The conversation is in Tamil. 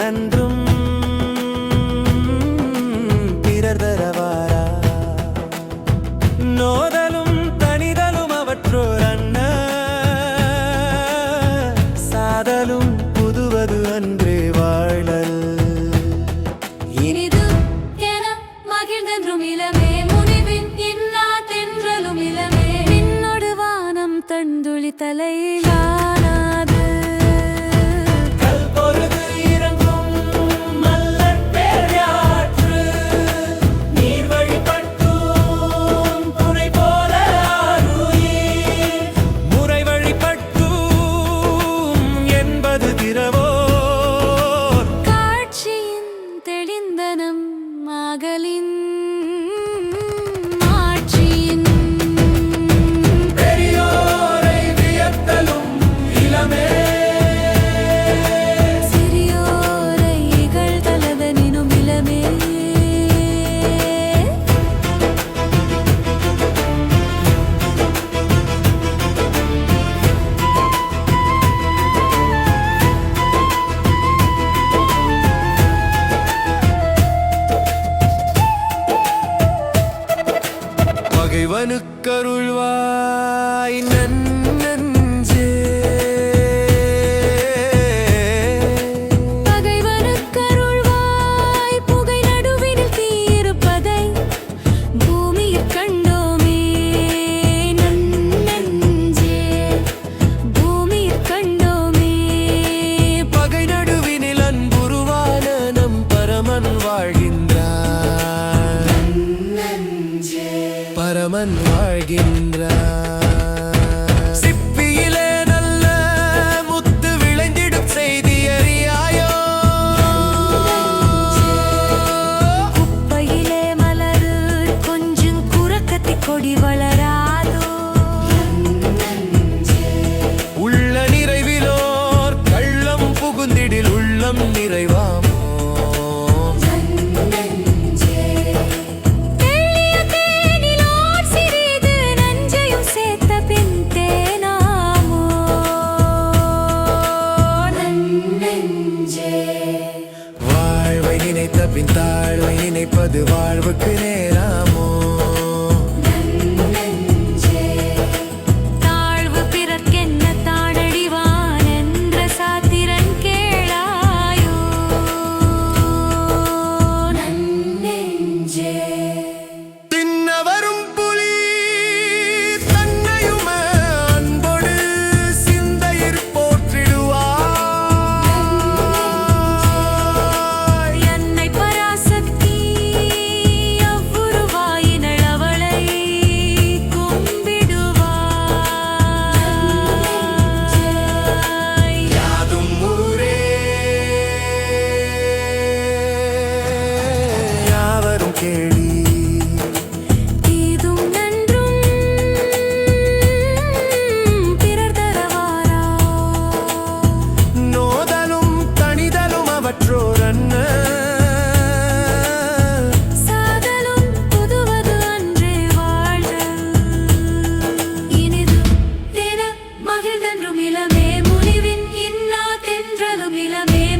நன்றும் பிறர் தரவாரா? நோதலும் தனிதலும் அவற்றோர் அண்ண சாதலும் புதுவது அன்றே வாழல். இனிது என மகிழ்ந்தென்றும் இளமே முனிவின் இன்னா தென்றலும் இளமே. பின்னொடு வானம் தந்துளி தலையிலா பகைவனுக்கருள்வாய் நன் பரமன் வாழ்கின்றார். நினைத்த பின் தாழ்வை இணைப்பது வாழ்வுக்கு நேராமோ? we Mila Mila